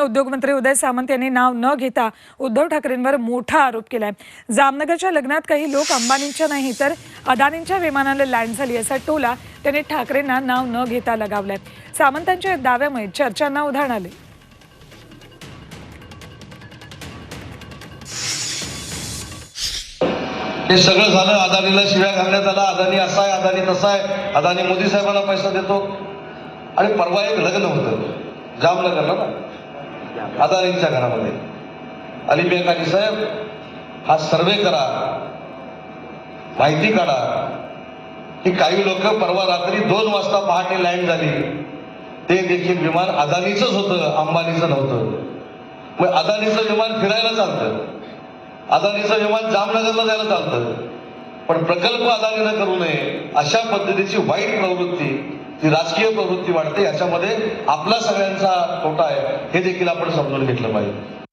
उद्योगमंत्री उदय सामंत यांनी नाव न घेता उद्धव ठाकरेंवर मोठा आरोप केलाय. जामनगरच्या लग्नात काही लोक अंबानींच्या नाही तर अदानींच्या विमानाला लँड झाली असा टोला त्यांनी ठाकरेंना नाव न घेता लगावलाय. सामंतांच्या दाव्यामुळे चर्चांना उधाण आले हे सगळं झालं अदानीला शिव्या घालण्यात आला. अदानी असा आहे अदानी तसा आहे अदानी मोदी साहेबांना पैसा देतो. आणि परवा एक लग्न होतं जामनगरला ना. अदानींच्या घरामध्ये. अली बेकाजी साहेब हा सर्वे करा माहिती काढा की काही लोक परवा रात्री दोन वाजता पहाटे लँड झाली. ते देखील विमान अदानीचंच होतं अंबानीचं नव्हतं. मग अदानीचं विमान फिरायला चालतं. अदानीचं विमान जामनगरला जायला चालतं. पण प्रकल्प अदानीनं करू नये अशा पद्धतीची वाईट प्रवृत्ती ती राजकीय प्रवृत्ती वाढते याच्यामध्ये आपला सगळ्यांचा तोटा आहे हे देखील आपण समजून घेतलं पाहिजे.